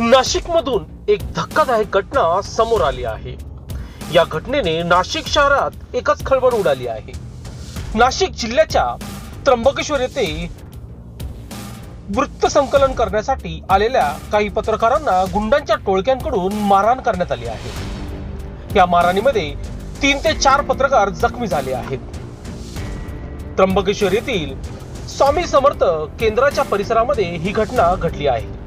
नाशिकमधून एक धक्कादायक घटना समोर आली आहे. या घटनेने नाशिक शहरात एकच खळबळ उडाली आहे. नाशिक जिल्ह्याच्या त्र्यंबकेश्वर येथे वृत्त संकलन करण्यासाठी आलेल्या काही पत्रकारांना गुंडांच्या टोळक्यांकडून मारहाण करण्यात आली आहे. या मारहाणीमध्ये तीन ते चार पत्रकार जखमी झाले आहेत. त्र्यंबकेश्वर येथील स्वामी समर्थ केंद्राच्या परिसरामध्ये ही घटना घडली आहे.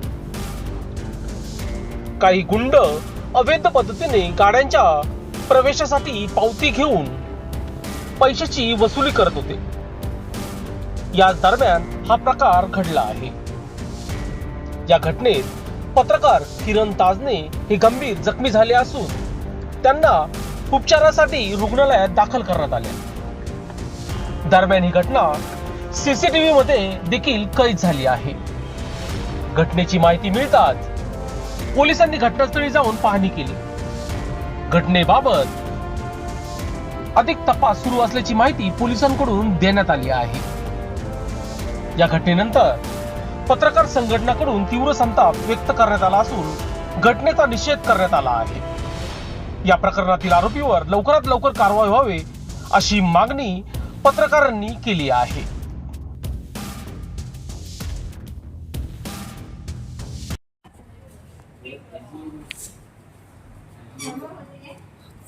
काही गुंड अवैध पद्धतीने गाड्यांच्या प्रवेशासाठी पावती घेऊन पैशाची वसुली करत होते. याच दरम्यान हा प्रकार घडला आहे. या घटनेत पत्रकार किरण ताजने हे गंभीर जखमी झाले असून त्यांना उपचारासाठी रुग्णालयात दाखल करण्यात आले. दरम्यान ही घटना सीसीटीव्ही मध्ये देखील कैद झाली आहे. घटनेची माहिती मिळताच पोलिसांनी घटनास्थळी जाऊन पाहणी केली. घटनेबाबत अधिक तपास सुरू असल्याची माहिती पोलिसांकडून देण्यात आली आहे. या घटनेनंतर पत्रकार संघटनाकडून तीव्र संताप व्यक्त करण्यात आला असून घटनेचा निषेध करण्यात आला आहे. या प्रकरणातील आरोपीवर लवकरात लवकर कारवाई व्हावी अशी मागणी पत्रकारांनी केली आहे.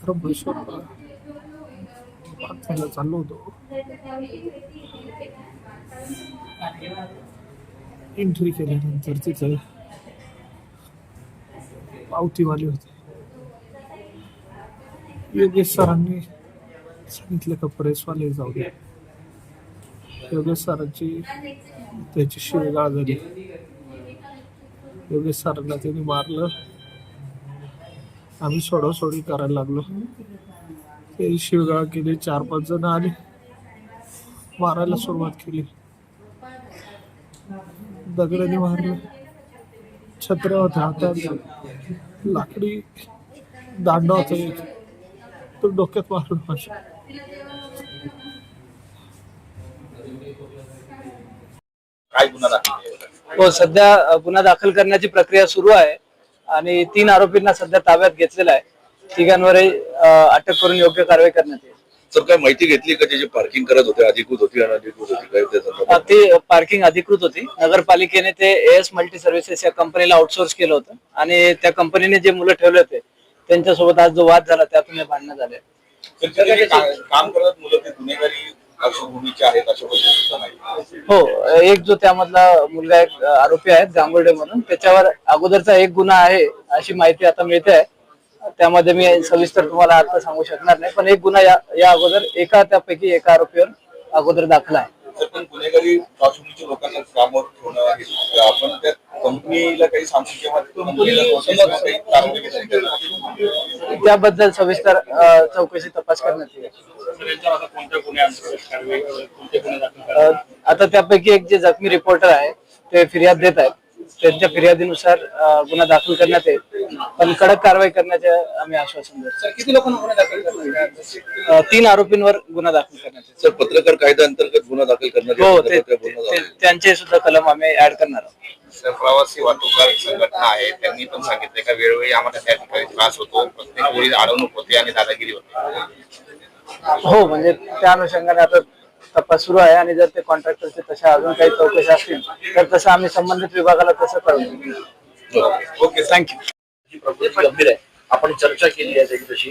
त्र्यंबकेश्वर बातमीला चाललो होतो एंट्री केल्यानंतर तिथं पावतीवाले होते योगेश सरांनी सांगितलं का प्रेसवाले जाऊ दे योगेश सरांची त्याची शिवगाळ झाली योगेश सरांना त्यांनी मारलं आम्ही सोडवसोडी करायला लागलो. ते शिवगाळ केली चार पाच जण आले. मारायला सुरुवात केली. दगडाने मारलं. होत्या हातात लाकडी दांडा होता एक. तो डोक्यात मारून माझ्या काय गुन्हा दाखल केला? हो सध्या गुन्हा दाखल करण्याची प्रक्रिया सुरू आहे. आणि तीन आरोपींना सध्या ताब्यात घेतलेला आहे. तिघांवरही अटक करून योग्य कारवाई करण्यात येईल. सर काय माहिती घेतली का त्याची पार्किंग करत होते अधिकृत होती अनधिकृत होती काय त्या अ, संदर्भात? ती पार्किंग अधिकृत होती. नगरपालिकेने ते एस मल्टी सर्व्हिसेस या कंपनीला आउटसोर्स केलं होतं. आणि त्या कंपनीने जे मुलं ठेवले होते त्यांच्यासोबत आज जो वाद झाला त्यातून हे भांडणं झाले. तर जे काही का- काम करत मुलं ते गुन्हेगारी पार्श्वभूमीचे आहेत अशा पद्धतीचं नाही. हो एक जो त्यामधला मुलगा एक आरोपी आहे गांगुर्डे म्हणून त्याच्यावर अगोदरचा एक गुन्हा आहे अशी माहिती आता मिळते आहे. त्यामध्ये मी सविस्तर तुम्हाला आता सांगू शकणार नाही पण एक गुन्हा या या अगोदर एका त्यापैकी एका आरोपीवर अगोदर दाखला आहे. तर पण गुन्हेगारी पार्श्वभूमीच्या लोकांना कामावर ठेवणं आपण त्या कंपनीला काही सांगू किंवा कंपनीला notice किंवा काही कारवाई केली नाही. त्याबद्दल सविस्तर चौकशी तपास करण्यात येईल. अ, आता त्यापैकी एक जे जखमी रिपोर्टर आहे ते फिर्याद देत आहेत. त्यांच्या फिर्यादीनुसार अ, गुन्हा दाखल करण्यात येईल. पण कडक कारवाई करण्याचे आम्ही आश्वासन देतो. किती लोकांना गुन्हे दाखल करणार अ, तीन आरोपींवर गुन्हा दाखल करण्यात येईल. सर पत्रकार कायद्याअंतर्गत गुन्हा दाखल करण्यात हो येतो ते ते- त्यांचे सुद्धा कलम आम्ही ऍड करणार आहोत. तर प्रवासी वाहतूकदार संघटना आहे. त्यांनी पण सांगितले का वेळोवेळी आम्हाला त्या ठिकाणी त्रास होतो. प्रत्येक वेळी अडवणूक होते आणि दादागिरी होते. हो म्हणजे त्या अनुषंगाने आता तपास सुरू आहे आणि जर ते कॉन्ट्रॅक्टरचे तशा अजून काही चौकशी असतील तर तसं आम्ही संबंधित विभागाला तसं कळवू. ओके थँक्यू प्रकृती गंभीर आहे. आपण चर्चा केली आहे त्याची तशी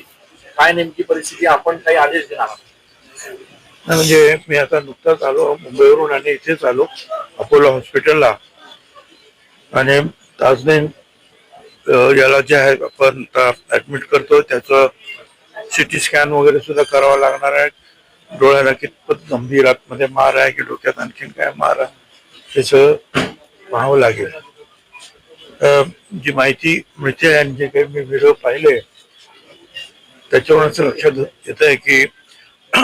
काय नेमकी परिस्थिती आपण काही आदेश देणार म्हणजे मी आता नुकताच आलो मुंबईवरून आणि इथेच आलो अपोलो हॉस्पिटलला. आणि ताजने याला जे आहे आपण ऍडमिट करतो त्याचं सिटी स्कॅन वगैरे सुद्धा करावं लागणार आहे. डोळ्याला कितपत गंभीर आतमध्ये मार आहे की डोक्यात आणखीन काय मार आहे त्याचं पाहावं लागेल. जी माहिती मिळते आणि जे काही मी व्हिडिओ पाहिले त्याच्यावर असं लक्षात येत आहे की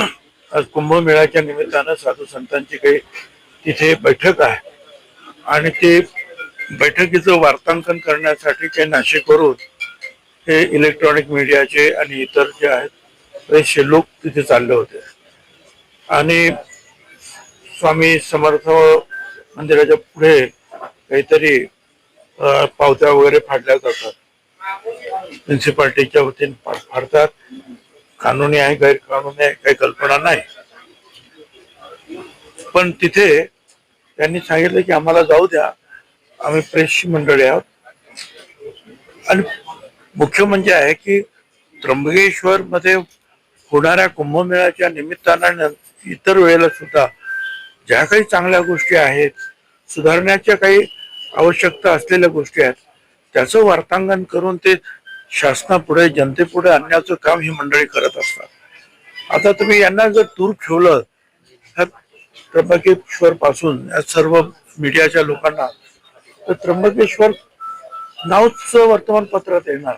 आज कुंभमेळ्याच्या निमित्तानं साधू संतांची काही तिथे बैठक आहे. आणि ते बैठकीचं वार्तांकन करण्यासाठी ते नाशिकवरून हे इलेक्ट्रॉनिक मीडियाचे आणि इतर जे आहेत बरेचसे लोक तिथे चालले होते. आणि स्वामी समर्थ मंदिराच्या पुढे काहीतरी पावत्या वगैरे फाडल्या जातात. म्युन्सिपाल्टीच्या वतीने फाडतात. कानुनी आहे गैरकानूनी आहे काही कल्पना नाही. पण तिथे त्यांनी सांगितलं की आम्हाला जाऊ द्या. आम्ही प्रेसची मंडळी आहोत. आणि मुख्य म्हणजे आहे की त्र्यंबकेश्वर मध्ये होणाऱ्या कुंभमेळ्याच्या निमित्तानं इतर वेळेला सुद्धा ज्या काही चांगल्या गोष्टी आहेत सुधारण्याच्या काही आवश्यकता असलेल्या गोष्टी आहेत त्याचं वार्तांकन करून ते शासनापुढे जनतेपुढे आणण्याचं काम ही मंडळी करत असतात. आता तुम्ही यांना जर दूर ठेवलं ह्या त्र्यंबकेश्वर पासून या सर्व मीडियाच्या लोकांना तर त्र्यंबकेश्वर नावच वर्तमानपत्रात येणार.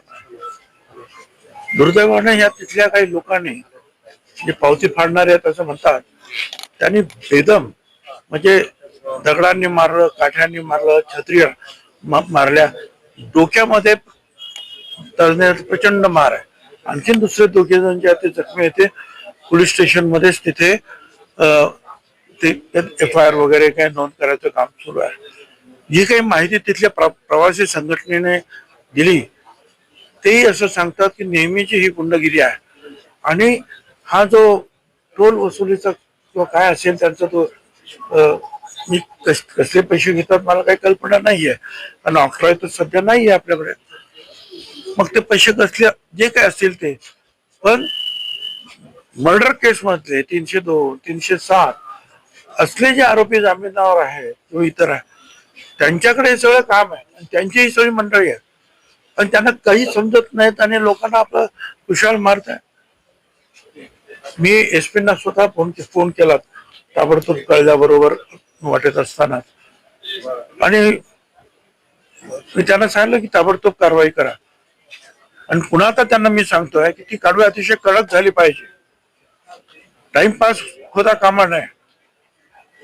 दुर्दैवाने या तिथल्या काही लोकांनी जे पावती फाडणारे आहेत असं म्हणतात त्यांनी बेदम म्हणजे दगडांनी मारलं काठ्यांनी मारलं छत्री मारल्या. डोक्यामध्ये तळण्याचा प्रचंड मार आहे. आणखीन दुसरे दोघे जण जे ते जखमी येते ते पोलीस स्टेशन मध्येच तिथे अं, ते एफ आय आर वगैरे काही नोंद करायचं काम सुरू आहे. जी काही माहिती तिथल्या प्र- प्रवासी संघटनेने दिली तेही असं सांगतात की नेहमीची ही गुंडगिरी आहे. आणि हा जो टोल वसुलीचा किंवा काय असेल त्यांचा तो मी कस- कसले पैसे घेतात मला काही कल्पना नाही आहे आणि ऑक्ट्रॉय तर सध्या नाही आहे आपल्याकडे. मग ते पैसे कसले जे काय असतील ते. पण मर्डर केस मधले तीनशे दोन तीनशे सात असले जे आरोपी जामिनावर आहे किंवा इतर आहे त्यांच्याकडे हे सगळं काम आहे. आणि त्यांची सगळी मंडळी आहे आणि त्यांना काही समजत नाहीत आणि लोकांना आपलं कुशाल मारत आहे. मी एस पीना स्वतः फोन फोन केला. ताबडतोब कळल्याबरोबर वाटत असताना. आणि मी त्यांना सांगितलं की ताबडतोब कारवाई करा. आणि पुन्हा आता त्यांना मी सांगतोय की ती कारवाई अतिशय कडक झाली पाहिजे. टाइमपास होता कामा नये.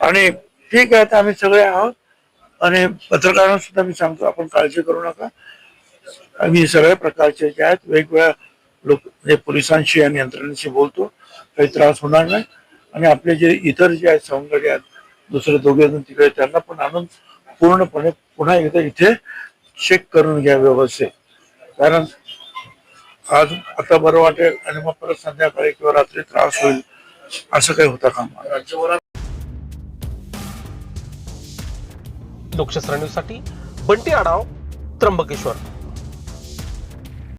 आणि ठीक आहे तर आम्ही सगळे आहोत. आणि पत्रकारांना सुद्धा मी सांगतो आपण काळजी करू नका. आम्ही सगळ्या प्रकारचे जे आहेत वेगवेगळ्या लोक म्हणजे पोलिसांशी आणि यंत्रणेशी बोलतो. काही त्रास होणार नाही. आणि आपले जे इतर जे आहेत सवंगडी आहेत दुसरे दोघे जण तिकडे त्यांना पण आणून पूर्णपणे पुन्हा एकदा इथे चेक करून घ्या व्यवस्थित. कारण आज आता बरं वाटेल आणि मग परत संध्याकाळी किंवा रात्री त्रास होईल असं काही होता कामा लोकशास्त्र न्यूजसाठी बंटी आडाव त्र्यंबकेश्वर.